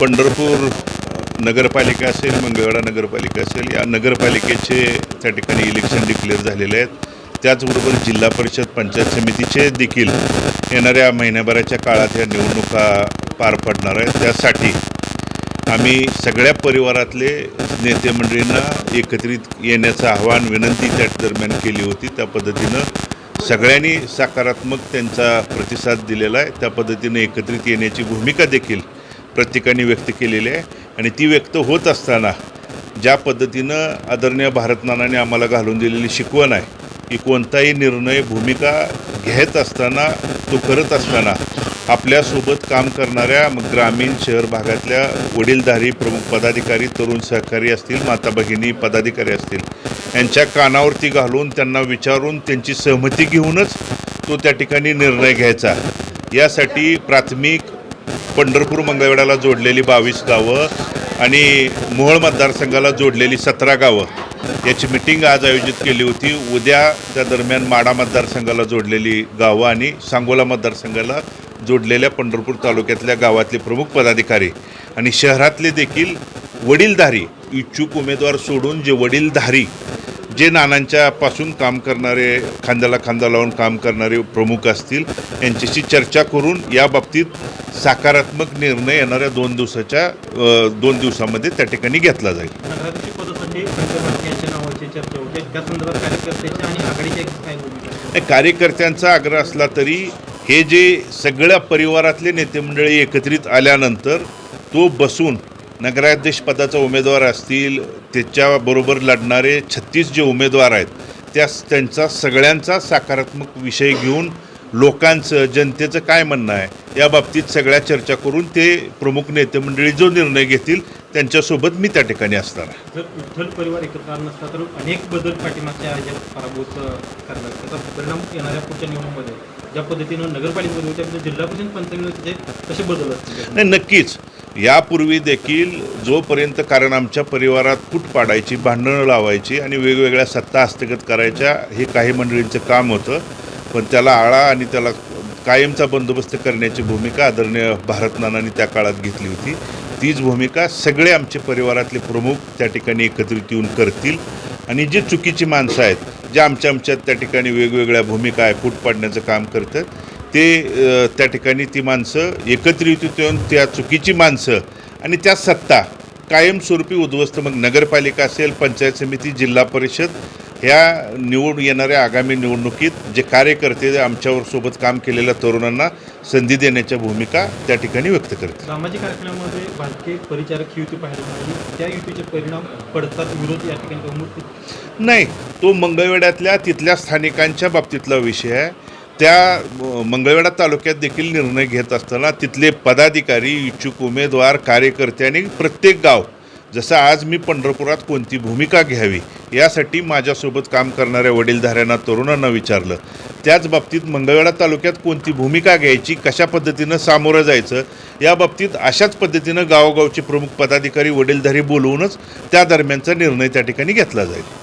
पंढरपूर नगरपालिका असेल मंगळवेढा नगरपालिका असेल या नगरपालिकेचे त्या ठिकाणी इलेक्शन डिक्लेअर झालेले आहेत. त्याचबरोबर जिल्हा परिषद पंचायत समितीचे देखील येणाऱ्या महिन्याभराच्या काळात या निवडणुका पार पडणार आहेत. त्यासाठी आम्ही सगळ्या परिवारातले नेते मंडळींना एकत्रित येण्याचं आव्हान विनंती त्या दरम्यान केली होती. त्या पद्धतीनं सगळ्यांनी सकारात्मक त्यांचा प्रतिसाद दिलेला आहे. त्या पद्धतीनं एकत्रित येण्याची भूमिका देखील प्रत्येकाने व्यक्त केलेली आहे. आणि ती व्यक्त होत असताना ज्या पद्धतीनं आदरणीय भारतनानाने आम्हाला घालून दिलेली शिकवण आहे की कोणताही निर्णय भूमिका घेत असताना तो करत असताना आपल्यासोबत काम करणाऱ्या मग ग्रामीण शहर भागातल्या वडीलधारी प्रमुख पदाधिकारी तरुण सहकारी असतील माता भगिनी पदाधिकारी असतील यांच्या कानावरती घालून त्यांना विचारून त्यांची सहमती घेऊनच तो त्या ठिकाणी निर्णय घ्यायचा. यासाठी प्राथमिक पंढरपूर मंगळवेढाला जोडलेली बावीस गावं आणि मोहोळ मतदारसंघाला जोडलेली सतरा गावं. याची मिटिंग आज आयोजित केली होती. उद्या त्या दरम्यान माडा मतदारसंघाला जोडलेली गावं आणि सांगोला मतदारसंघाला जोडलेल्या पंढरपूर तालुक्यातल्या गावातले प्रमुख पदाधिकारी आणि शहरातले देखील वडीलधारी इच्छुक उमेदवार सोडून जे वडीलधारी जे नानांच्यापासून काम करणारे खांद्याला खांदा लावून काम करणारे प्रमुख असतील यांच्याशी चर्चा करून या बाबतीत सकारात्मक निर्णय येणाऱ्या दोन दिवसाच्या दोन दिवसामध्ये त्या ठिकाणी घेतला जाईल. नावाची चर्चा होते. त्या संदर्भात कार्यकर्त्याची आणि आघाडीची काय भूमिका कार्यकर्त्यांचा आग्रह असला तरी हे जे सगळ्या परिवारातले नेते मंडळी एकत्रित आल्यानंतर तो बसून नगराध्यक्ष पदाचा उमेदवार असतील त्याच्याबरोबर लढणारे छत्तीस जे उमेदवार आहेत त्या त्यांचा सगळ्यांचा सकारात्मक विषय घेऊन लोकांचं जनतेचं काय म्हणणं आहे या बाबतीत सगळ्या चर्चा करून ते प्रमुख नेते मंडळी जो निर्णय घेतील त्यांच्यासोबत मी त्या ठिकाणी असणार आहे. जर विठ्ठल परिवार एकत्र आला नसता तर अनेक बदल पाठीमागच्या ह्याच्यात पराभूत करणार. त्याचा परिणाम येणाऱ्या पुढच्या निवडणुकीमध्ये ज्या पद्धतीनं नगरपालिकेमध्ये होत्या त्यामध्ये जिल्हा परिषद पंचायतीमध्ये कसे बदल असतील. नाही नक्कीच. यापूर्वी देखील जोपर्यंत कारण आमच्या परिवारात फूट पाडायची भांडणं लावायची आणि वेगवेगळ्या सत्ता हस्तगत करायच्या हे काही मंडळींचं काम होतं. पण त्याला आळा आणि त्याला कायमचा बंदोबस्त करण्याची भूमिका आदरणीय भारतनानांनी त्या काळात घेतली होती. तीच भूमिका सगळे आमचे परिवारातले प्रमुख त्या ठिकाणी एकत्रित येऊन करतील. आणि जी चुकीची माणसं आहेत जे आमच्या आमच्यात त्या ठिकाणी वेगवेगळ्या भूमिका आहे फूट पाडण्याचं काम करतात ते त्या ठिकाणी ती माणसं एकत्रित येऊन त्या चुकीची माणसं आणि त्या सत्ता कायमस्वरूपी उद्ध्वस्त. मग नगरपालिका असेल पंचायत समिती जिल्हा परिषद ह्या निवड येणाऱ्या आगामी निवडणुकीत जे कार्यकर्ते आमच्यावर सोबत काम केलेल्या तरुणांना संधी देण्याच्या भूमिका त्या ठिकाणी व्यक्त करतील. सामाजिक कार्यक्रमामध्ये भारतीय परिचारक युती पाहायला मिळाली. त्या युतीचे परिणाम पडतात विरोध या ठिकाणी नाही तो मंगळवेढ्यातल्या तिथल्या स्थानिकांच्या बाबतीतला विषय आहे. त्या मंगळवेढा तालुक्यात देखील निर्णय घेत असताना तिथले पदाधिकारी इच्छुक उमेदवार कार्यकर्ते आणि प्रत्येक गाव जसं आज मी पंढरपुरात कोणती भूमिका घ्यावी यासाठी माझ्यासोबत काम करणाऱ्या वडीलधाऱ्यांना तरुणांना विचारलं. त्याच बाबतीत मंगळवेढा तालुक्यात कोणती भूमिका घ्यायची कशा पद्धतीनं सामोरं जायचं या बाबतीत अशाच पद्धतीनं गावोगावचे प्रमुख पदाधिकारी वडीलधारी बोलवूनच त्या दरम्यानचा निर्णय त्या ठिकाणी घेतला जाईल.